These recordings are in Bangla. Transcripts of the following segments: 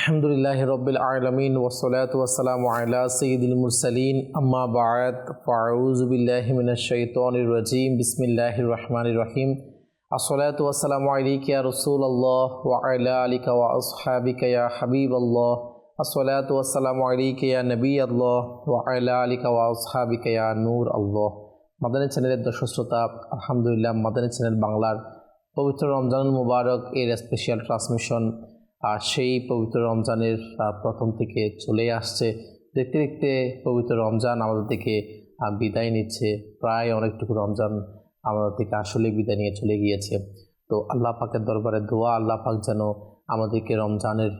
আলহামদুলিল্লাহ রবিল আলমিন ওসলাত ওসালাম আলা সঈদুল মুরসালিন আম্মা বায়াত ফাউজবিল্লাহমিনশৈতনির রাজিম বিসমিল্লাহ রহমান রহিম আসলাত ওসালাম আলিকা রসুল আল্লাহ ওয়াইলা আলিকা ওয়া আসহাবিকা ইয়া হাবিব আল্লাহ আসলাত ওসালাম আলিকা ইয়া নবী আল্লাহ ওয়াইলা আলিকা ওয়া আসহাবিকা ইয়া নূর আল্লাহ মাদানী চ্যানেলের দর্শক শ্রোতা আলহামদুলিল্লাহ মাদানী চ্যানেল বাংলার পবিত্র রমজানুল মুবারক এর স্পেশাল ট্রান্সমিশন আর সেই পবিত্র রমজানের প্রথম থেকে চলে আসছে। দেখতে দেখতে পবিত্র রমজান আমাদের থেকে বিদায় নিচ্ছে। প্রায় অনেকটুকু রমজান আমাদের থেকে আসলে বিদায় নিয়ে চলে গিয়েছে। তো আল্লাহ পাকের দরবারে দোয়া, আল্লাহ পাক যেন আমাদেরকে রমজানের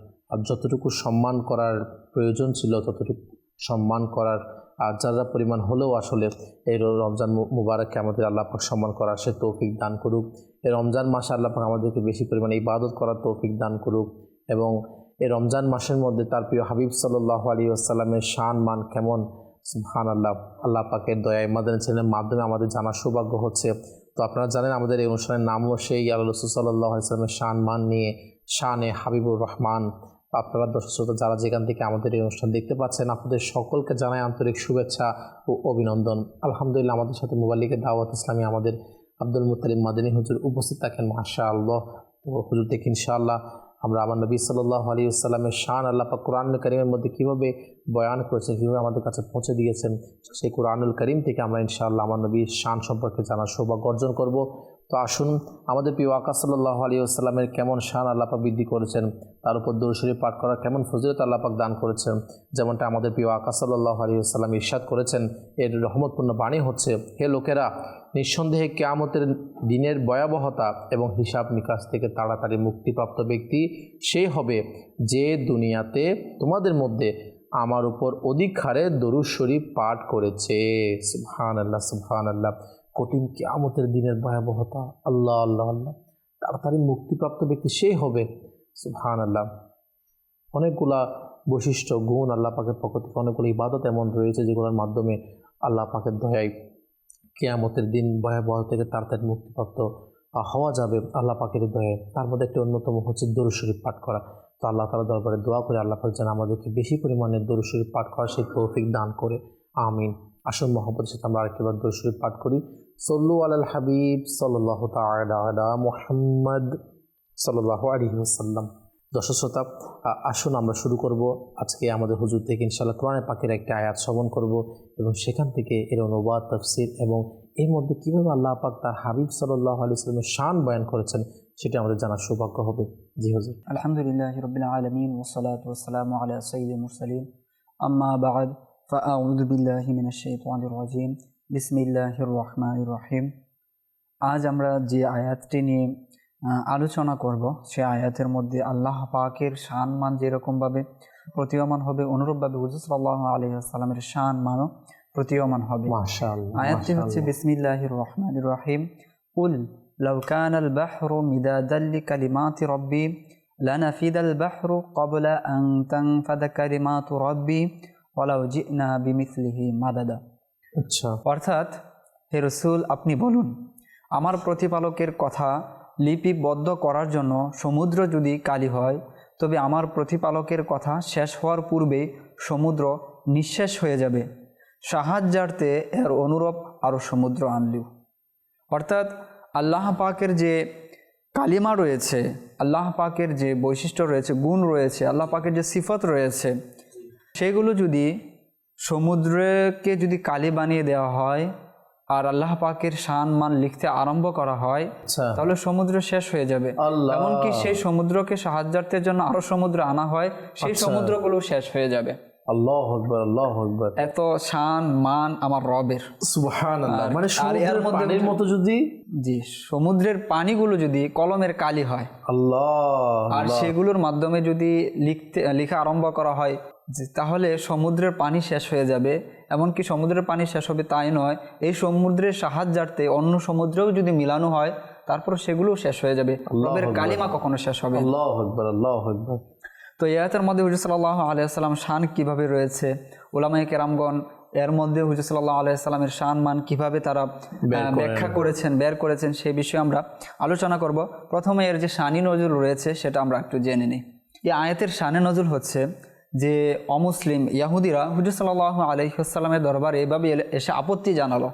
যতটুকু সম্মান করার প্রয়োজন ছিল, ততটুকু সম্মান করার আর যা যা পরিমাণ হলেও আসলে এই রমজান মুবারককে আমাদের আল্লাহ পাক সম্মান করার সে তৌফিক দান করুক। এই রমজান মাসে আল্লাহ পাক আমাদেরকে বেশি পরিমাণে ইবাদত করার তৌফিক দান করুক। এবং এই রমজান মাসের মধ্যে তার প্রিয় হাবিব সাল্লাহ আলী আসসালামের শান, মান কেমন? সুবহান আল্লাহ আল্লাহ পাকের দয়া মাদানী চ্যানেলের মাধ্যমে আমাদের জানার সৌভাগ্য হচ্ছে। তো আপনারা জানেন আমাদের এই অনুষ্ঠানের নামও সেই আল্লাহ রসুল সাল্লাহ আসলামের শান, মান নিয়ে শানে হাবিবুর রহমান। আপনারা দর্শক শ্রোতা যারা যেখান থেকে আমাদের এই অনুষ্ঠান দেখতে পাচ্ছেন, আপনাদের সকলকে জানাই আন্তরিক শুভেচ্ছা ও অভিনন্দন। আলহামদুলিল্লাহ, আমাদের সাথে মোবাইলিকের দাওয়াত ইসলামী আমাদের আব্দুল মুতালিম মাদিনী হুজুর উপস্থিত থাকেন মাশা আল্লাহ তো হুজুর দেখি ইনশাআল্লাহ আমরা আমার নবী সাল্লাহ আলী আসসালামের শান আল্লাহ পাক কোরআনুল করিমের মধ্যে কীভাবে বয়ান করেছেন, কীভাবে আমাদের কাছে পৌঁছে দিয়েছেন, সেই কোরআনুল করিম থেকে আমরা ইনশাআল্লাহ আমার নবীর শান সম্পর্কে জানার সৌভাগ্য অর্জন করব। তো আসুন, আমাদের প্রিয় আকাশ সাল্লাহ আলী আসসালামের কেমন শান আল্লাপাক বৃদ্ধি করেছেন, তার উপর দর্শরী পাঠ করার কেমন ফজিলত আল্লাপাক দান করেছেন, যেমনটা আমাদের প্রিয় আকাশ সাল্লাহ আলী আসসালাম ইরশাদ করেছেন, এর রহমতপূর্ণ বাণী হচ্ছে, হে লোকেরা নিঃসন্দেহে কেয়ামতের দিনের ভয়াবহতা এবং হিসাব নিকাশ থেকে তাড়াতাড়ি মুক্তিপ্রাপ্ত ব্যক্তি সে হবে যে দুনিয়াতে তোমাদের মধ্যে আমার উপর অধিক হারে দরুদ শরীফ পাঠ করেছে। সুবহান আল্লাহ সুবহান আল্লাহ কঠিন কেয়ামতের দিনের ভয়াবহতা। আল্লাহ আল্লাহ আল্লাহ। তাড়াতাড়ি মুক্তিপ্রাপ্ত ব্যক্তি সে হবে। সুবহান আল্লাহ অনেকগুলা বৈশিষ্ট্য, গুণ আল্লাহ পাকের পক্ষ থেকে, অনেকগুলো ইবাদত এমন রয়েছে যেগুলোর মাধ্যমে আল্লাহ পাকের দয়ায় কেয়ামতের দিন ভয়াবহ থেকে তাড়াতাড়ি মুক্তিপ্রাপ্ত হওয়া যাবে আল্লাহ পাকের দয়ে। তার মধ্যে একটি অন্যতম হচ্ছে দরু শরীফ পাঠ করা। তো আল্লাহ তালা দরবারে দোয়া করে আল্লাহ পাক যেন আমাদেরকে বেশি পরিমাণে দরু শরীফ পাঠ করা সেই তৌফিক দান করে। আমিন। আসল মহব্বতের সাথে আমরা আরেকটিবার দরু শরীফ পাঠ করি। সল্লু আলাল হাবিব সাল্লাহ তালা মোহাম্মদ সাল্লাহ আলী ওসাল্লাম দর্শক শ্রোতা আ- আসুন আমরা শুরু করব আজকে আমাদের হুজুর থেকে ইনশাআল্লাহ কোরআনের পাখির একটা আয়াত শ্রবণ করব এবং সেখান থেকে এর অনুবাদ তফসির এবং এর মধ্যে কীভাবে আল্লাহ পাক তার হাবিব সাল্লাহ আলি ইসলামের শান বয়ান করেছেন সেটা আমাদের জানার সৌভাগ্য হবে জি হুজুর الحمد لله رب العالمين والصلاة والسلام على سيد المرسلين أما بعد فأعوذ بالله من الشيطان الرجيم بسم الله الرحمن الرحيم আজ আমরা যে আয়াতটি নিয়ে আহ, আলোচনা করব। সে আয়াতের মধ্যে আল্লাহ পাকের শান মান যেরকমভাবে প্রতীয়মান হবে অনুরূপভাবে হুজুর সাল্লাহ আলহি আসসালামের শান মানও প্রতীয়মান হবে। আয়াতটি হচ্ছে বিসমিল্লাহির রহমানির রহিম। কুল লাউ কানা আল বাহরু মিদাদাল লিকালিমাতি রাব্বি আল বাহরু ক্বাবলা আন তানফাদা কালিমাতু রাব্বি ওয়ালাউ জিনা বিমিথলিহি মাদাদা। আচ্ছা। অর্থাৎ হে রসুল আপনি বলুন আমার প্রতিপালকের কথা লিপিবদ্ধ করার জন্য সমুদ্র যদি কালি হয়, তবে আমার প্রতিপালকের কথা শেষ হওয়ার পূর্বে সমুদ্র নিঃশেষ হয়ে যাবে। সাহায্যার্থে এর অনুরূপ আরও সমুদ্র আনলিও অর্থাৎ আল্লাহ পাকের যে কালিমা রয়েছে, আল্লাহ পাকের যে বৈশিষ্ট্য রয়েছে, গুণ রয়েছে, আল্লাহ পাকের যে সিফত রয়েছে, সেগুলো যদি সমুদ্রকে যদি কালি বানিয়ে দেওয়া হয় আর আল্লাহ পাকের শান মান লিখতে আরম্ভ করা হয় আচ্ছা। তাহলে সমুদ্র শেষ হয়ে যাবে। এমনকি সেই সমুদ্রকে সাহায্যার্থের জন্য আরও সমুদ্র আনা হয় সেই আচ্ছা। সমুদ্রগুলো শেষ হয়ে যাবে। আল্লাহ আকবর আল্লাহ আকবর। এত শান মান আমার রবের। সুবহান আল্লাহ আর- মানে সমুদ্রের পানির মতো যদি? জি সমুদ্রের পানিগুলো যদি কলমের কালি হয় আল্লাহ আর সেগুলোর মাধ্যমে যদি লিখতে লেখা আরম্ভ করা হয় যে তাহলে সমুদ্রের পানি শেষ হয়ে যাবে। এমনকি সমুদ্রের পানি শেষ হবে তাই নয় এই সমুদ্রের সাহায্যার্থে অন্য সমুদ্রেও যদি মিলানো হয় তারপর সেগুলোও শেষ হয়ে যাবে। রবের কালিমা কখনো শেষ হবে না। আল্লাহ আকবর আল্লাহ আকবর। তো এই আয়াতের মধ্যে হুজুর সাল্লাহ আলিয়াল্লাম শান কীভাবে রয়েছে? ওলামাই কেরামগণ এর মধ্যে হুজুর সাল্লাহ আলিয়াল্লামের শান মান কীভাবে তারা ব্যাখ্যা করেছেন বের করেছেন সেই বিষয়ে আমরা আলোচনা করব। প্রথমে এর যে শানি নজরুল রয়েছে সেটা আমরা একটু জেনে নিই। এই আয়াতের শানে নজর হচ্ছে যে অমুসলিম ইয়াহুদিরা হুজুর সাল্লাহ আলহিহাসাল্লামের দরবারে এভাবে এসে আপত্তি জানালো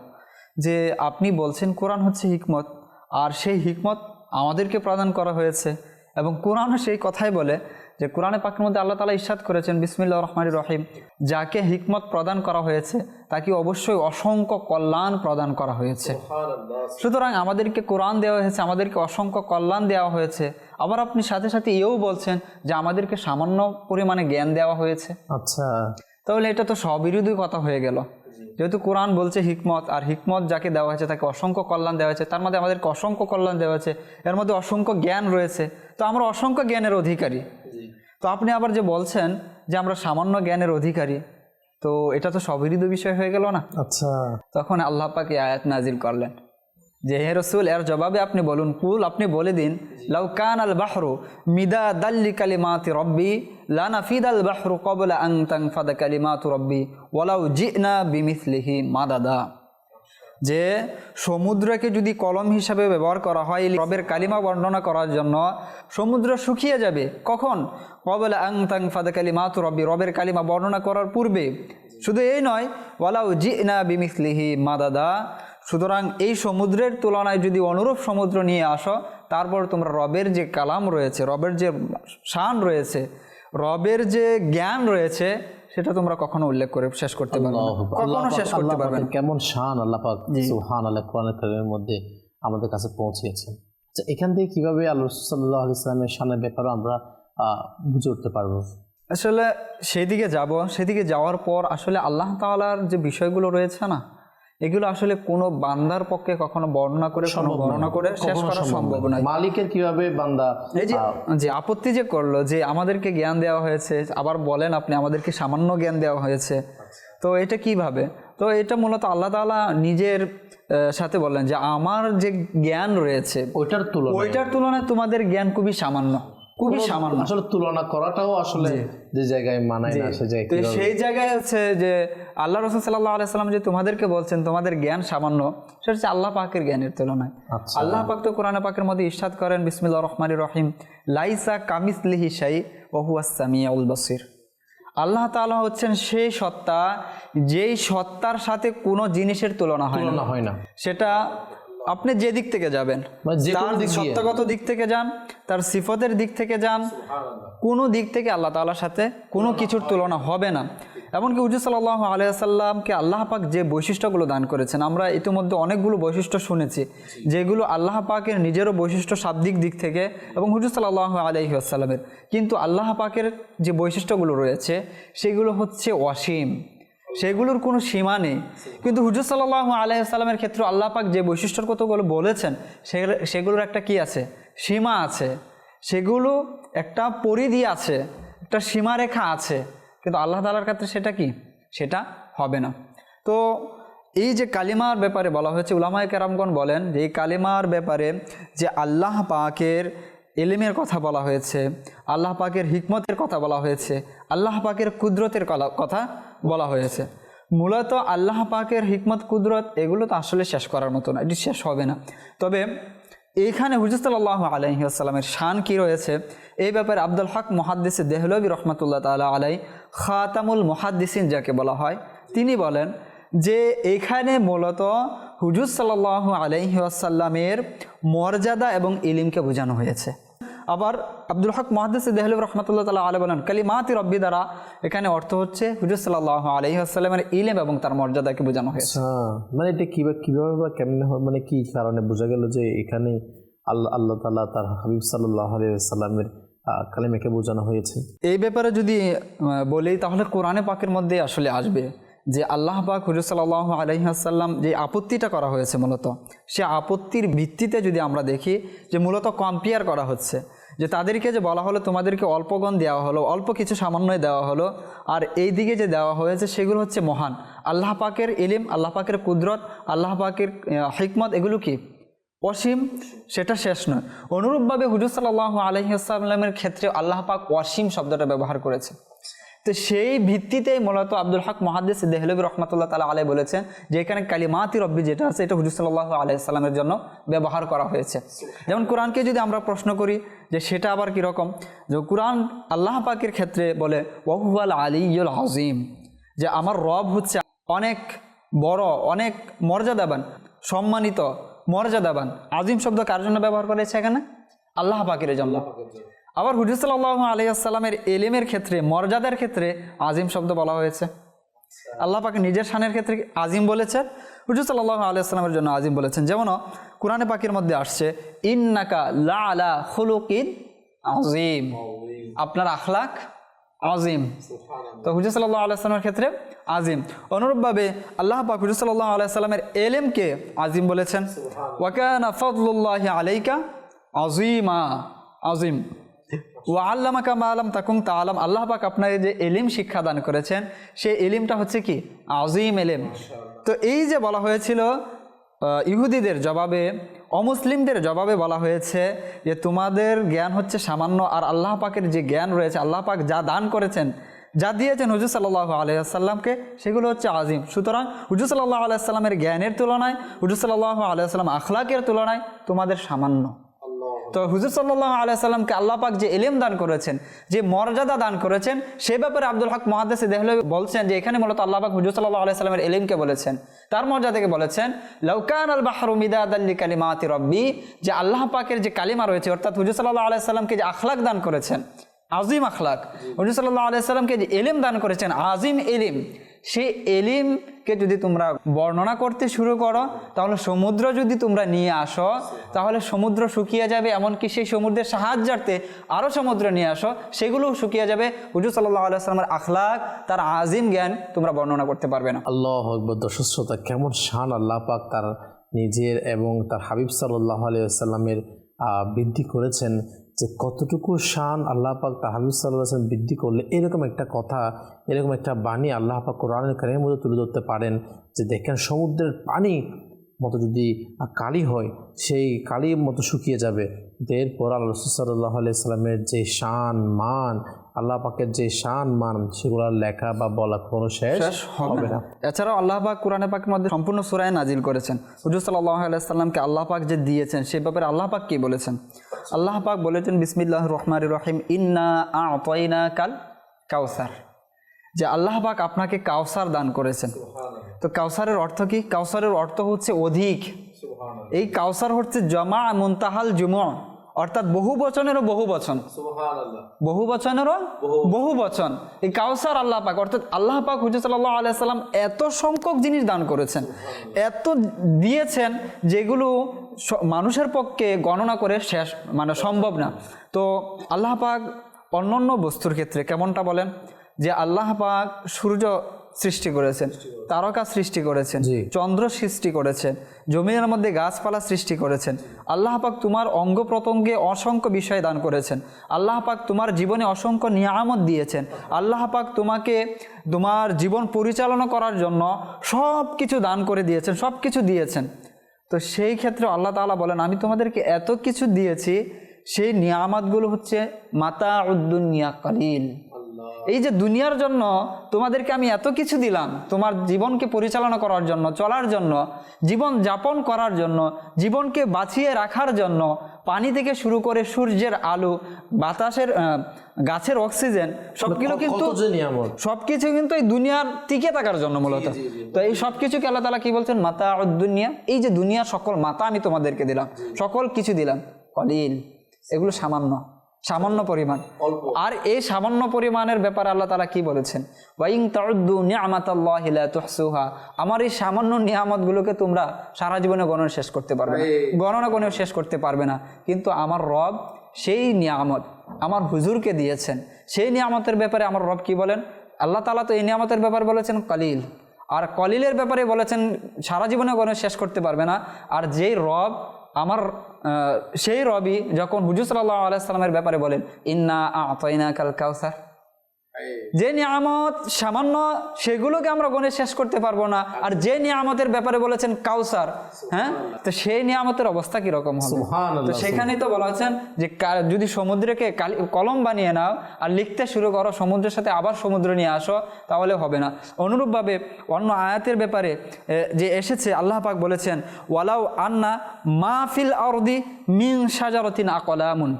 যে আপনি বলছেন কোরআন হচ্ছে হিকমত, আর সেই হিকমত আমাদেরকে প্রদান করা হয়েছে এবং কোরআনও সেই কথাই বলে যে কোরআনে পাকের মধ্যে আল্লাহ তালা ইস্বাদ করেছেন বিসমিল্লা রহমান রহিম যাকে হিকমত প্রদান করা হয়েছে তাকে অবশ্যই অসংখ্য কল্যাণ প্রদান করা হয়েছে। সুতরাং আমাদেরকে কোরআন দেওয়া হয়েছে আমাদেরকে অসংখ্য কল্যাণ দেওয়া হয়েছে। আবার আপনি সাথে সাথে এও বলছেন যে আমাদেরকে সামান্য পরিমাণে জ্ঞান দেওয়া হয়েছে। আচ্ছা। তাহলে এটা তো স্ববিরোধী কথা হয়ে গেল। যেহেতু কোরআন বলছে হিকমত আর হিকমত যাকে দেওয়া হয়েছে তাকে অসংখ্য কল্যাণ দেওয়া হয়েছে তার মধ্যে আমাদেরকে অসংখ্য কল্যাণ দেওয়া হয়েছে এর মধ্যে অসংখ্য জ্ঞান রয়েছে। তো আমরা অসংখ্য জ্ঞানের অধিকারী। তো আপনি আবার যে বলছেন যে আমরা সামান্য জ্ঞানের অধিকারী তো এটা তো স্ববিরোধী বিষয় হয়ে গেল না? আচ্ছা। তখন আল্লাহ পাক আয়াত নাজিল করলেন। যে হে রসুল এর জবাবে আপনি বলুন কুল আপনি বলে দিন লাউ কান আল বাহরু মিদা দাল্লি কালিমাতি রব্বি লানা ফিদ আল বাহরু কবলা আং তাং ফাদা কালিমাতু রব্বি ওয়ালাউ জিনা বিমিসলিহি মাদাদা। যে সমুদ্রকে যদি কলম হিসাবে ব্যবহার করা হয়, রবের কালিমা বর্ণনা করার জন্য সমুদ্র শুকিয়ে যাবে, কখন? কবলা আং তাং ফাদা কালিমাতু রব্বি, রবের কালিমা বর্ণনা করার পূর্বে। শুধু এই নয়, ওয়ালাউ জিনা বিমিসলিহি মাদাদা। সুতরাং এই সমুদ্রের তুলনায় যদি অনুরূপ সমুদ্র নিয়ে আসো, তারপর তোমরা রবের যে কালাম রয়েছে, রবের যে শান রয়েছে, রবের যে জ্ঞান রয়েছে সেটা তোমরা কখনো উল্লেখ করে শেষ করতে পারবে না। কখনো শেষ করতে পারবে না। কেমন শান আল্লাহ পাক। সুবহান আল্লাহ কোরআন কারিমের মধ্যে আমাদের কাছে পৌঁছেছে আচ্ছা এখান থেকে কীভাবে আল্লাহ সাল্লাহ ইসলামের শানের ব্যাপারে আমরা আহ, বুঝে উঠতে পারব? আসলে সেদিকে যাব। সেদিকে যাওয়ার পর আসলে আল্লাহ তাআলার যে বিষয়গুলো রয়েছে না এগুলো আসলে কোনো বান্দার পক্ষে কখনো বর্ণনা করে কোনো বর্ণনা করে শেষ করা সম্ভব নয়। মালিকের কীভাবে বান্দা এই যে যে আপত্তি যে করল যে আমাদেরকে জ্ঞান দেওয়া হয়েছে আবার বলেন আপনি আমাদেরকে সামান্য জ্ঞান দেওয়া হয়েছে। তো এটা কীভাবে? তো এটা মূলত আল্লাহ তাআলা নিজের সাথে বললেন যে আমার যে জ্ঞান রয়েছে ওইটার তুলনা ওইটার তুলনায় তোমাদের জ্ঞান খুবই সামান্য খুবই সামান্য। আসলে তুলনা করাটাও আসলে যে জায়গায় মানায় না সে জায়গায় সেই জায়গায় হচ্ছে যে আল্লাহ রসুল সাল্লাহ আলাইসাল্লাম যে তোমাদেরকে বলছেন তোমাদের জ্ঞান সামান্য সেটা হচ্ছে আল্লাহ পাকের জ্ঞানের তুলনায়। আচ্ছা। আল্লাহ পাক তো কোরআন পাকের মধ্যে ইস্তাদ করেন বিসমিল্লা রহমান রহিম লাইসা কামিসলিহি শাই ওহুয়াসামিয়াউল বসির। আল্লাহ তালা হচ্ছেন সেই সত্তা যেই সত্তার সাথে কোনো জিনিসের তুলনা হয় না। তুলনা হয় না। সেটা আপনি যে দিক থেকে যাবেন যে কোনো তার দিক সত্তাগত দিক থেকে যান তার সিফতের দিক থেকে যান কোনো দিক থেকে আল্লাহ তাআলার সাথে কোনো কিছুর তুলনা হবে না। এমনকি উজু সাল্লাহ আলিয়াল্লামকে আল্লাহ পাক যে বৈশিষ্ট্যগুলো দান করেছেন আমরা ইতিমধ্যে অনেকগুলো বৈশিষ্ট্য শুনেছি যেগুলো আল্লাহ পাকের নিজেরও বৈশিষ্ট্য শাব্দিক দিক থেকে এবং হুজুর সাল্লাহ আলহি আসাল্লামের কিন্তু আল্লাহ পাকের যে বৈশিষ্ট্যগুলো রয়েছে সেগুলো হচ্ছে অসীম। সেগুলোর কোনো সীমা নেই। কিন্তু হুজুর সাল্লাহ আলাইসাল্লামের ক্ষেত্রে আল্লাহ পাক যে বৈশিষ্ট্যর কথাগুলো বলেছেন সেগুলোর একটা কি আছে? সীমা আছে। সেগুলো একটা পরিধি আছে, একটা সীমারেখা আছে। কিন্তু আল্লাহ তালার ক্ষেত্রে সেটা কি? সেটা হবে না। তো এই যে কালিমার ব্যাপারে বলা হয়েছে, উলামায় কেরামগণ বলেন যে এই কালিমার ব্যাপারে যে আল্লাহ পাকের এলিমের কথা বলা হয়েছে, আল্লাহ পাকের হিকমতের কথা বলা হয়েছে, আল্লাহ পাকের কুদরতের কথা বলা হয়েছে। মূলত আল্লাহ পাকের হিকমত, কুদরত এগুলো তো আসলে শেষ করার মতো না, এটি শেষ হবে না। তবে এইখানে হুজুরসাল্লাহ আলহিহাস্লামের শান কি রয়েছে? এই ব্যাপারে আব্দুল হক মহাদ্দিস দেহলবী রহমতুল্লাহ তালা আলাই খাতামুল মহাদ্দিসিন যাকে বলা হয়, তিনি বলেন যে এখানে মূলত হুজুর সাল্লাহ আলহিহাসাল্লামের মর্যাদা এবং ইলিমকে বোঝানো হয়েছে। আবার আব্দুল হক মহাদ্দিস দেহলবী রহমতুল্লাহ তালা আলাই বলেন কালিমাতি রব্বি দ্বারা এখানে অর্থ হচ্ছে হুজুর সাল্লাহ আলহিহাসাল্লামের ইলেম এবং তার মর্যাদাকে বোঝানো হয়েছে। আচ্ছা মানে এটা কীভাবে কীভাবে বা কেমনে মানে কি কারণে বোঝা গেল যে এখানে আল্লাহ আল্লাহ তালা তার হাবিব সাল্লাহ সাল্লামের কালিমাকে বোঝানো হয়েছে? এই ব্যাপারে যদি বলি তাহলে কোরআনে পাকের মধ্যে আসলে আসবে যে আল্লাহ পাক হুজুর সাল্লাহ আলহিহাসাল্লাম যে আপত্তিটা করা হয়েছে মূলত সে আপত্তির ভিত্তিতে যদি আমরা দেখি যে মূলত কম্পেয়ার করা হচ্ছে যে তাদেরকে যে বলা হলো, তোমাদেরকে অল্পগণ দেওয়া হলো, অল্প কিছু সামান্যই দেওয়া হলো, আর এই দিকে যে দেওয়া হয়েছে, সেগুলো হচ্ছে মহান। আল্লাহ পাকের ইলিম, আল্লাহ পাকের কুদরত, আল্লাহ পাকের হিকমত, এগুলো কি? অসীম, সেটা শেষ নয়। অনুরূপভাবে হুজুর সাল্লাহ আলহিহাস্লামের ক্ষেত্রে আল্লাহ পাক অসীম শব্দটা ব্যবহার করেছে। তো সেই ভিত্তিতেই মূলত আব্দুল হক মহাদ্দেস দেহলবী রহমতুল্লাহ তালা আলাই বলেছেন যে এখানে কালিমাতি রব্বি যেটা আছে, এটা হুজুর সাল্লাহ আলাইসাল্লামের জন্য ব্যবহার করা হয়েছে। যেমন কোরআনকে যদি আমরা প্রশ্ন করি যে সেটা আবার কীরকম যে কোরআন আল্লাহ পাকের ক্ষেত্রে বলে, ওহুয়াল আলিউল আজিম যে আমার রব হচ্ছে অনেক বড়, অনেক মর্যাদাবান, সম্মানিত, মর্যাদাবান। আজিম শব্দ কার জন্য ব্যবহার করেছে এখানে? আল্লাহ পাকের জন্য। আবার হুজুর সাল্লাহ আলিয়াল্লামের এলিমের ক্ষেত্রে মর্যাদার ক্ষেত্রে আজিম শব্দ বলা হয়েছে। আল্লাহ পাকে নিজের শানের ক্ষেত্রে আজিম বলেছেন? হুজুর সাল্লাহ জন্য আজিম বলেছেন। যেমন কোরআনে পাখির মধ্যে আসছে ইন্নাকা লা আলা খুলুকিন আজিম আপনার আখলাক আজিম তো হুজুর সাল্লাহ আলাইসলামের ক্ষেত্রে আজিম। অনুরূপভাবে আল্লাহ পাক হুজুর সাল্লাহ আলাইসাল্লামের এলেমকে আজিম বলেছেন ওয়াকানা ফদলুল্লাহ আলাইকা আজিমা আজিম। ও আল্লামাকা মা আলম তাকুম তা আলম আল্লাহ পাক আপনাকে যে এলিম শিক্ষাদান করেছেন সেই এলিমটা হচ্ছে কি? আজিম এলিম। তো এই যে বলা হয়েছিল ইহুদিদের জবাবে অমুসলিমদের জবাবে বলা হয়েছে যে তোমাদের জ্ঞান হচ্ছে সামান্য আর আল্লাহ পাকের যে জ্ঞান রয়েছে আল্লাহ পাক যা দান করেছেন যা দিয়েছেন হুজুর সাল্লাহ আলাইসাল্লামকে সেগুলো হচ্ছে আজিম সুতরাং হুজুর সাল্লাহ আলাইসাল্লামের জ্ঞানের তুলনায় হুজুর সাল্লাহ আলাইসাল্লাম আখলাকের তুলনায় তোমাদের সামান্য। তো হুজুর সাল্লাহ আলাইসাল্লামকে আল্লাহ পাক যে এলেম দান করেছেন, যে মর্যাদা দান করেছেন, সে ব্যাপারে আব্দুল হক মহাদেশ দেহলে বলছেন যে এখানে মূলত আল্লাহ পাক হুজুর সাল্লাহ আলাইসাল্লামের এলিমকে বলেছেন। তার মর্যাদাকে বলেছেন লৌকান আল বাহরু মিদাদ আল্লি কালিমাতি রব্বি যে আল্লাহ পাকের যে কালিমা রয়েছে, অর্থাৎ হুজুর সাল্লাহ আলাইসাল্লামকে যে আখলাক দান করেছেন, আজিম আখলাক। হুজুর সাল্লাহ আলাইসাল্লামকে যে এলিম দান করেছেন, আজিম এলিম। সেই এলিমকে যদি তোমরা বর্ণনা করতে শুরু করো, তাহলে সমুদ্র যদি তোমরা নিয়ে আসো, তাহলে সমুদ্র শুকিয়ে যাবে, এমনকি সেই সমুদ্রের সাহায্যার্থে আরও সমুদ্র নিয়ে আসো, সেগুলোও শুকিয়ে যাবে। হুজুর সাল্লাহ আলাইসালামের আখলাক, তার আজিম জ্ঞান তোমরা বর্ণনা করতে পারবে না। আল্লাহ আকবর দর্শক শ্রোতা কেমন শান আল্লাহ পাক তার নিজের এবং তার হাবিব সাল্লাহ আলিয়াল্লামের বৃদ্ধি করেছেন। যে কতটুকু শান আল্লাহ পাক তার সাল্লাহ বৃদ্ধি করলে এরকম একটা কথা, এরকম একটা বাণী আল্লাহ পাক কোরআনের কারিমের মধ্যে তুলে ধরতে পারেন যে দেখেন সমুদ্রের পানি মতো যদি কালি হয় সেই কালির মতো শুকিয়ে যাবে। এরপর আল্লাহ রসুল সাল্লাহ আলাইসাল্লামের যে শান মান আল্লাহ পাকের যে শান মান সেগুলোর লেখা বা বলা কোনো শেষ শেষ হবে না। এছাড়াও আল্লাহ পাক কোরআনে পাকের মধ্যে সম্পূর্ণ সুরায় নাজিল করেছেন। হুজুর সাল্লাহ আলাইসাল্লামকে আল্লাহ পাক যে দিয়েছেন সে ব্যাপারে আল্লাহ পাক কি বলেছেন? আল্লাহ পাক বলেছেন বিসমিল্লাহ রহমান রহিম ইন্না আতয়না কাল কাউসার যে আল্লাহ পাক আপনাকে কাউসার দান করেছেন। তো কাউসারের অর্থ কি? কাউসারের অর্থ হচ্ছে অধিক। এই কাউসার হচ্ছে জমা মুনতাহাল জুম। অর্থাৎ বহু বচনেরও বহু বচন। বহু বচনেরও বহু বচন। এই কাউসার আল্লাহ পাক অর্থাৎ আল্লাহ পাক হুজুর সাল্লাহ আলাইসাল্লাম এত সংখ্যক জিনিস দান করেছেন। এত দিয়েছেন যেগুলো মানুষের পক্ষে গণনা করে শেষ মানে সম্ভব না। তো আল্লাহ পাক অন্যান্য বস্তুর ক্ষেত্রে কেমনটা বলেন? যে আল্লাহ পাক সূর্য সৃষ্টি করেছেন। তারকা সৃষ্টি করেছেন। চন্দ্র সৃষ্টি করেছেন। জমিনের মধ্যে গাছপালা সৃষ্টি করেছেন। আল্লাহ পাক তোমার অঙ্গ প্রত্যঙ্গে অসংখ্য বিষয় দান করেছেন। আল্লাহ পাক তোমার জীবনে অসংখ্য নিয়ামত দিয়েছেন। আল্লাহ পাক তোমাকে তোমার জীবন পরিচালনা করার জন্য সব কিছু দান করে দিয়েছেন সব কিছু দিয়েছেন। তো সেই ক্ষেত্রে আল্লাহ তাআলা বলেন আমি তোমাদেরকে এত কিছু দিয়েছি সেই নিয়ামতগুলো হচ্ছে মাতা উদ্দুনিয়া কালিল। এই যে দুনিয়ার জন্য তোমাদেরকে আমি এত কিছু দিলাম তোমার জীবনকে পরিচালনা করার জন্য চলার জন্য জীবন যাপন করার জন্য জীবনকে বাঁচিয়ে রাখার জন্য পানি থেকে শুরু করে সূর্যের আলো বাতাসের গাছের অক্সিজেন সবগুলো কিন্তু সবকিছু কিন্তু এই দুনিয়ার টিকে থাকার জন্য মূলত। তো এই সব কিছুকে আল্লাহ তালা কি বলছেন? মাতা দুনিয়া। এই যে দুনিয়ার সকল মাতা আমি তোমাদেরকে দিলাম সকল কিছু দিলাম। কলিল এগুলো সামান্য। সামান্য পরিমাণ। আর এই সামান্য পরিমাণের ব্যাপারে আল্লাহ তালা কি বলেছেন? ওয়াইং তাউদ্দু নিয়ামাতাল্লাহি লা তুহসুহা আমার এই সামান্য নিয়ামতগুলোকে তোমরা সারা জীবনে গণনা শেষ করতে পারবে গণনা গণেও শেষ করতে পারবে না। কিন্তু আমার রব সেই নিয়ামত আমার হুজুরকে দিয়েছেন। সেই নিয়ামতের ব্যাপারে আমার রব কি বলেন? আল্লাহ তালা তো এই নিয়ামতের ব্যাপারে বলেছেন কলিল। আর কলিলের ব্যাপারে বলেছেন সারা জীবনে গণে শেষ করতে পারবে না। আর যেই রব আমার সেই রবি যখন হুজুর সাল্লাহ আলাইসালামের ব্যাপারে বলেন ইন্না আতাইনা কাল কাউসার যে নিয়ামত সামান্য সেগুলোকে আমরা গণে শেষ করতে পারব না। আর যে নিয়ামতের ব্যাপারে বলেছেন কাউসার হ্যাঁ? তো সেই নিয়ামতের অবস্থা কীরকম হবে? তো সেখানেই তো বলা হচ্ছেন যে যদি সমুদ্রকে কলম বানিয়ে নাও আর লিখতে শুরু করো সমুদ্রের সাথে আবার সমুদ্র নিয়ে আসো তাহলে হবে না। অনুরূপভাবে অন্য আয়াতের ব্যাপারে যে এসেছে আল্লাহ পাক বলেছেন ওয়ালাউ আন্না মাহফিল আরদি মিন সাজারতিন আকলামুন।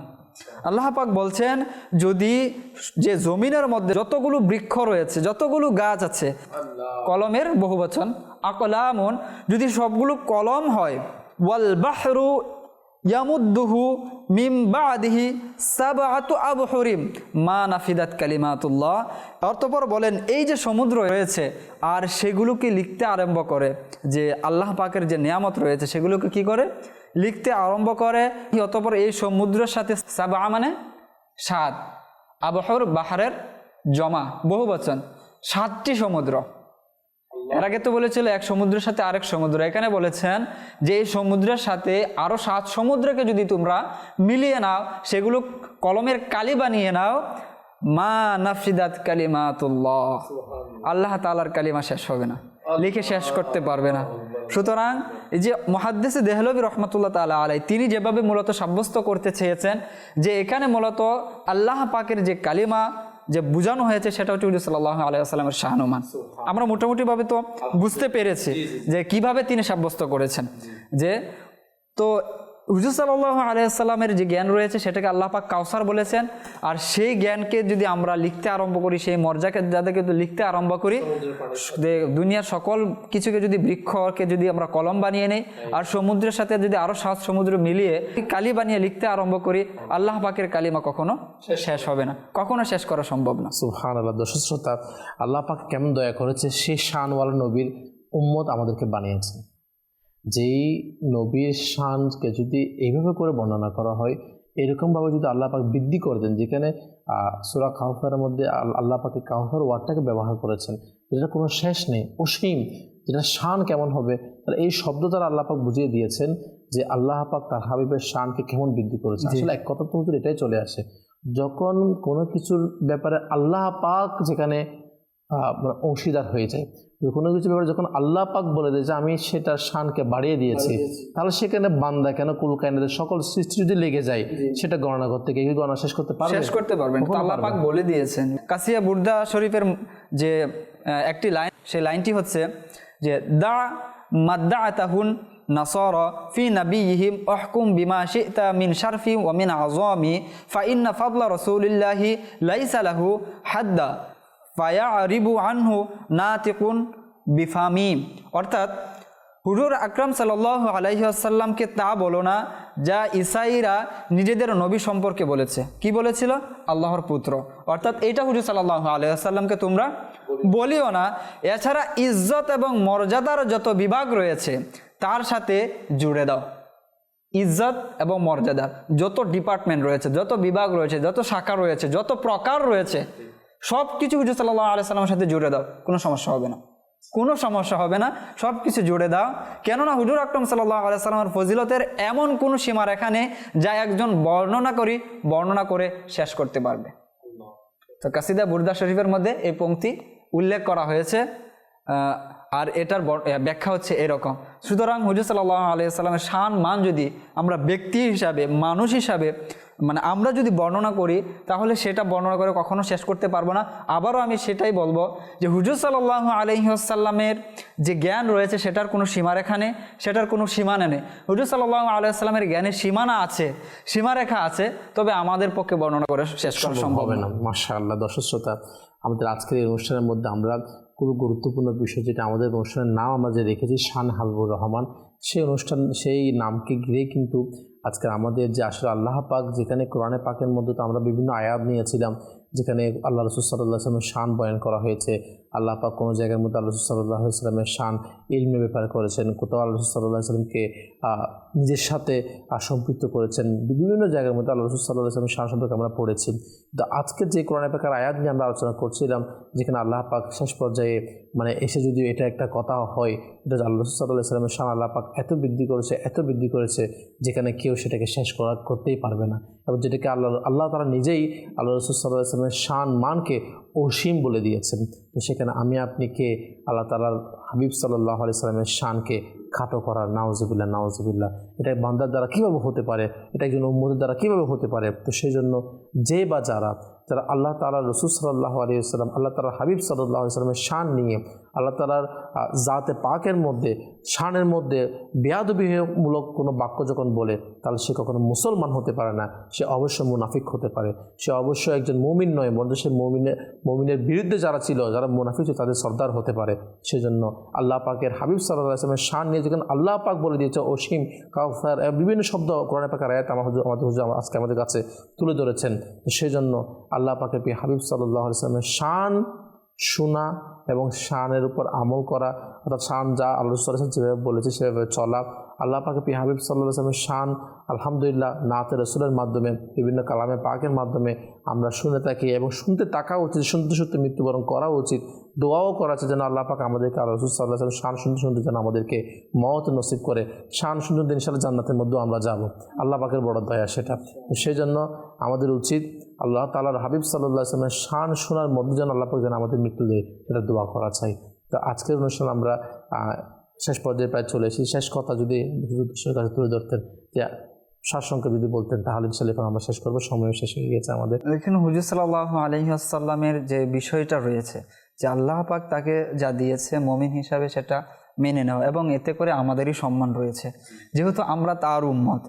আল্লাহ পাক বলছেন যদি যে জমিনের মধ্যে যতগুলো বৃক্ষ রয়েছে যতগুলো গাছ আছে কলমের বহু বচন আকলামুন যদি সবগুলো কলম হয় ওয়াল বাহরু ইয়ামুদ্দুহু মিম বাদিহি সাবআতু আবহুরিম, মা নাফিদাত কালিমাতুল্লাহ। অর্থপর বলেন, এই যে সমুদ্র রয়েছে আর সেগুলোকে লিখতে আরম্ভ করে, যে আল্লাহ পাকের যে নিয়ামত রয়েছে সেগুলোকে কি করে? লিখতে আরম্ভ করে। অতপর এই সমুদ্রের সাথে সাবা মানে সাত। আবহর বাহারের জমা, বহু বচন, সাতটি সমুদ্র। এর আগে তো বলেছিল এক সমুদ্রের সাথে আরেক সমুদ্র। এখানে বলেছেন যে এই সমুদ্রের সাথে আরও সাত সমুদ্রকে যদি তোমরা মিলিয়ে নাও সেগুলো কলমের কালি বানিয়ে নাও মা নাফিদাত কালিমাতুল্লাহ। আল্লাহ তালার কালিমা শেষ হবে না লিখে শেষ করতে পারবে না। সুতরাং এই যে মহাদ্দেসে দেহলবী রহমতুল্লাহ তালা আলাই তিনি যেভাবে মূলত সাব্যস্ত করতে চেয়েছেন যে এখানে মূলত আল্লাহ পাকের যে কালিমা যে বোঝানো হয়েছে সেটা হচ্ছে সাল্লাহ আলাইসাল্লামের শাহানুমান। আমরা মোটামুটিভাবে তো বুঝতে পেরেছি যে কীভাবে তিনি সাব্যস্ত করেছেন। যে তো হুজুর সাল্লাহ আলাইসাল্লামের যে জ্ঞান রয়েছে, সেটাকে আল্লাহ পাক কাউসার বলেছেন। আর সেই জ্ঞানকে যদি আমরা লিখতে আরম্ভ করি, সেই মর্যাকে যাদেরকে যদি লিখতে আরম্ভ করি দুনিয়ার সকল কিছুকে যদি বৃক্ষকে যদি আমরা কলম বানিয়ে নেই, আর সমুদ্রের সাথে যদি আরও সাত সমুদ্র মিলিয়ে কালি বানিয়ে লিখতে আরম্ভ করি, আল্লাহ পাকের কালিমা কখনো শেষ হবে না, কখনো শেষ করা সম্ভব না। সুহান আল্লাহ দর্শক শ্রোতা, আল্লাহ পাক কেমন দয়া করেছে, সে শানওয়ালা নবীর উম্মত আমাদেরকে বানিয়েছেন। যেই নবীর শানকে যদি এইভাবে করে বর্ণনা করা হয় এরকমভাবে যদি আল্লাহ পাক বৃদ্ধি করে দেন যেখানে সূরা কাউসারের মধ্যে আল- আল্লাহ পাকে কাউসার ওয়ার্ডটাকে ব্যবহার করেছেন যেটা কোনো শেষ নেই অসীম যেটা শান কেমন হবে তাহলে এই শব্দ দ্বারা আল্লাহ পাক বুঝিয়ে দিয়েছেন যে আল্লাহ পাক তার হাবিবের শানকে কেমন বৃদ্ধি করেছে আসলে এক কথা তো এটাই চলে আসে যখন কোনো কিছুর ব্যাপারে আল্লাহ পাক যেখানে মানে অংশীদার হয়ে যায় কোনো কিছু ব্যাপারে যখন আল্লাহ পাক বলে দেয় যে আমি সেটার শানকে বাড়িয়ে দিয়েছি তাহলে সেখানে বান্দা কেন কুলকায়নাদের সকল সৃষ্টি যদি লেগে যায় সেটা গণনা করতে গিয়ে গণনা শেষ করতে পারবে? শেষ করতে পারবেন আল্লাহ পাক বলে দিয়েছেন। কাসিয়া বুর্দা শরীফের যে একটি লাইন সেই লাইনটি হচ্ছে যে দা মাদ্দা আতাহুন নাসর ফি নাবিয়িহিম অহকুম বিমা শিতা মিন শারফি ওয়া মিন আযমি ফাইন্না ফাদলা রাসূলিল্লাহি লাইসা লাহু হাদ্দা। ফায়ারিবু আনহু নাতিকুন বিফামি অর্থাৎ হুজুর আকরাম সাল্লাহ আলাইসাল্লামকে তা বলো না, যা ইসাইরা নিজেদের নবী সম্পর্কে বলেছে। কি বলেছিল? আল্লাহর পুত্র। অর্থাৎ এইটা হুজুর সাল্লাহ আলাইসাল্লামকে তোমরা বলিও না। এছাড়া ইজ্জত এবং মর্যাদার যত বিভাগ রয়েছে, তার সাথে জুড়ে দাও। ইজ্জত এবং মর্যাদা, যত ডিপার্টমেন্ট রয়েছে, যত বিভাগ রয়েছে, যত শাখা রয়েছে, যত প্রকার রয়েছে সব কিছু হুজুর সাল্লাহ আলাইসাল্লামের সাথে জুড়ে দাও, কোনো সমস্যা হবে না। কোনো সমস্যা হবে না সব কিছু জুড়ে দাও। কেননা হুজুর আকরম সাল্লাহ আলাইসাল্লামের ফজিলতের এমন কোনো সীমারেখা এখানে যা একজন বর্ণনা করি, বর্ণনা করে শেষ করতে পারবে। তো কাসিদা বুর্দা শরীফের মধ্যে এই পংক্তি উল্লেখ করা হয়েছে। আর এটার ব্যাখ্যা হচ্ছে এরকম। সুতরাং হুজুর সাল্লাহ আলিয়াল্লামের শান মান যদি আমরা ব্যক্তি হিসাবে মানুষ হিসাবে মানে আমরা যদি বর্ণনা করি তাহলে সেটা বর্ণনা করে কখনো শেষ করতে পারব না। আবারও আমি সেটাই বলব যে হুজুর সাল্লাহ আলহিহাসাল্লামের যে জ্ঞান রয়েছে সেটার কোনো সীমারেখা নেই সেটার কোনো সীমানা নেই। হুজুর সাল্লাহ আলাইসাল্লামের জ্ঞানের সীমানা আছে সীমারেখা আছে তবে আমাদের পক্ষে বর্ণনা করে শেষ করা সম্ভব না। মাশা আল্লাহ দর্শক শ্রোতা আমাদের আজকের এই অনুষ্ঠানের মধ্যে আমরা খুবই গুরুত্বপূর্ণ বিষয় যেটা আমাদের অনুষ্ঠানের নাম আমরা যে রেখেছি, শান হাবিবুর রহমান। সেই অনুষ্ঠান, সেই নামকে ঘিরে কিন্তু আজকে আমাদের যে আসলে আল্লাহ পাক, যেখানে কোরআনে পাকের মধ্যে তো আমরা বিভিন্ন আয়াত নিয়েছিলাম, যেখানে আল্লাহ রসুল সাল্লাহ আসলামের শান বয়ান করা হয়েছে। আল্লাহ পাক কোনো জায়গার মধ্যে আল্লাহ সাল্লাহ ইসলামের শান, ইলমের ব্যাপারে করেছেন, কোথাও আল্লাহ সাল্লাহ আসলামকে নিজের সাথে সম্পৃক্ত করেছেন। বিভিন্ন জায়গার মধ্যে আল্লাহ সাল্লাহ আসলামের শান সম্পর্কে আমরা পড়েছি। তো আজকে যে কোরআন পাকের আয়াত নিয়ে আমরা আলোচনা করছিলাম, যেখানে আল্লাহ পাক শেষ পর্যায়ে মানে এসে যদি এটা একটা কথা হয়, এটা আল্লাহ সাল্লাহ আসলামের শান আল্লাহ পাক এত বৃদ্ধি করেছে, এত বৃদ্ধি করেছে, যেখানে কেউ সেটাকে শেষ করা করতেই পারবে না। এবং যেটাকে আল্লাহ আল্লাহ তারা নিজেই আল্লাহ রসুল সাল্লাহ আসলামের শান মানকে অসীম বলে দিয়েছেন। সেখানে আমি আপনি কে আল্লাহ তালার হাবিব সাল্লাহ আলি সাল্লামের শানকে খাটো করার নাওজবিল্লা নাওজবিল্লা এটা বান্দার দ্বারা কীভাবে হতে পারে? এটা একজন উম্মদের দ্বারা কীভাবে হতে পারে? তো সেই জন্য যে বা যারা যারা আল্লাহ তালা রসুল সাল্লাহ আলিয়াল্লাম আল্লাহ তালার হাবিব সাল্লাহ সাল্লামের শান নিয়ে আল্লাহ তালার জাতে পাকের মধ্যে, শানের মধ্যে বেয়াদবিমূলক কোনো বাক্য যখন বলে, তাহলে সে কখনো মুসলমান হতে পারে না। সে অবশ্যই মুনাফিক হতে পারে। সে অবশ্যই একজন মমিন নয়, বরঞ্চ সে মমিনের মমিনের বিরুদ্ধে যারা ছিল, যারা মুনাফিক ছিল, তাদের সর্দার হতে পারে। সেজন্য আল্লাহ পাকের হাবিব সাল্লাহ আসলামের শান নিয়ে যখন আল্লাহ পাক বলে দিয়েছে, অসীম কাউসার বিভিন্ন শব্দ কোরআন পাকের আয়াত আমার হুজুর- আমাদের হুজুর আজকে আমাদের কাছে তুলে ধরেছেন। তো সেই জন্য আল্লাহ পাকের হাবিব সাল্লাহ আসলামের শান শোনা এবং শানের উপর আমল করা। অর্থাৎ শান যা আল্লাহ যেভাবে বলেছে সেভাবে চলা। আল্লাহ পাকে পি হাবিব সাল্লাহ শান, আলহামদুলিল্লাহ, নাতে রসুলের মাধ্যমে, বিভিন্ন কালামে পাকের মাধ্যমে আমরা শুনে থাকি এবং শুনতে থাকা উচিত, শুনতে শুনতে মৃত্যুবরণ করা উচিত, দোয়াও করা আছে যেন আল্লাহ পাক আমাদেরকে, আল্লাহ রসুল সাল্লাহ আসলাম শান শুনতে শুনতে যেন আমাদেরকে মত নসিব করে, শান শুনতে শুনতে ইনশাল্লাহ জান্নাতের মধ্যেও আমরা যাব। আল্লাহ পাকের বড় দয়া সেটা। সেই জন্য আমাদের উচিত আল্লাহ তালার হাবিব সাল্লাহ আসলামের শান শোনার মধ্যে যেন আল্লাহ পাক যেন আমাদের মৃত্যু দেয় সেটা দোয়া করা চাই। তো আজকের অনুষ্ঠান আমরা শেষ পর্যায়ে প্রায় চলে এসেছি। শেষ কথা যদি দর্শকের কাছে তুলে ধরতেন যে সারসংক্ষেপ যদি বলতেন, তাহলে ইনশাল্লাহ এখন আমরা শেষ করব। সময় শেষ হয়ে গেছে আমাদের। দেখুন হুজুর সাল্লাহ আলহিহাসাল্লামের যে বিষয়টা রয়েছে, যে আল্লাহ পাক তাকে যা দিয়েছে মমিন হিসাবে সেটা মেনে নেওয়া এবং এতে করে আমাদেরই সম্মান রয়েছে। যেহেতু আমরা তার উম্মত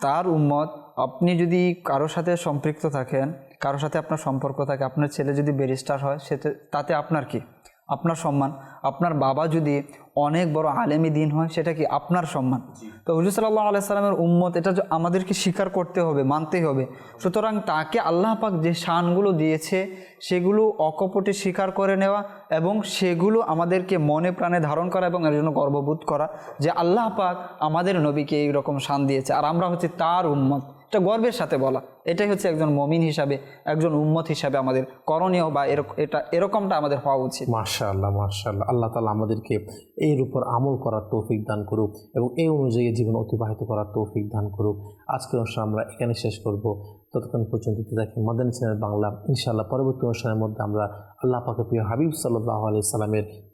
তার উম্মত আপনি যদি কারোর সাথে সম্পৃক্ত থাকেন, কারোর সাথে আপনার সম্পর্ক থাকে, আপনার ছেলে যদি ব্যারিস্টার হয় সে তাতে আপনার কি? আপনার সম্মান। আপনার বাবা যদি অনেক বড় আলেমি দিন হয় সেটা কি আপনার সম্মান? তো হুজুর সাল্লাহ আলাইসাল্লামের উম্মত এটা আমাদেরকে স্বীকার করতে হবে মানতেই হবে। সুতরাং তাকে আল্লাহ পাক যে শানগুলো দিয়েছে সেগুলো অকপটে স্বীকার করে নেওয়া এবং সেগুলো আমাদেরকে মনে প্রাণে ধারণ করা এবং এর জন্য গর্ববোধ করা যে আল্লাহ পাক আমাদের নবীকে এই রকম শান দিয়েছে। আর আমরা হচ্ছে তার উম্মত। এটা গর্বের সাথে বলা। এটাই হচ্ছে একজন মমিন হিসাবে, একজন উম্মত হিসাবে আমাদের করণীয় বা এটা, এরকমটা আমাদের হওয়া উচিত। মার্শাল্লাহ মার্শাল্লাহ আল্লাহ তালা আমাদেরকে এর উপর আমল করার তৌফিক দান করুক এবং এই অনুযায়ী জীবন অতিবাহিত করার তৌফিক দান করুক। আজকের অনুষ্ঠান আমরা এখানে শেষ করব। ততক্ষণ পর্যন্ত থাকি মাদানী চ্যানেল বাংলা। ইনশাআল্লাহ পরবর্তী অনুষ্ঠানের মধ্যে আমরা আল্লাহ পাকের প্রিয় হাবিব সাল্লাহ আলি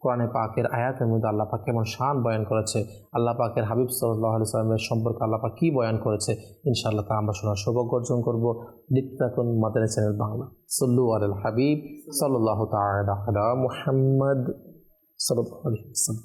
কোরআনে পাকের আয়াতের মধ্যে আল্লাহ পাক কেমন শান বয়ান করেছে, আল্লাহ পাকের হাবিব সাল্লাহ আলি সম্পর্কে আল্লাহ পাক কী বয়ান করেছে, ইনশাআল্লাহ তা আমরা শোনার সৌভাগ্য অর্জন করব। দেখতে থাকুন মাদানী বাংলা। সল্লু আল হাবিব সাল্লাহ তালা মুহাম্মদ সাল্লাহ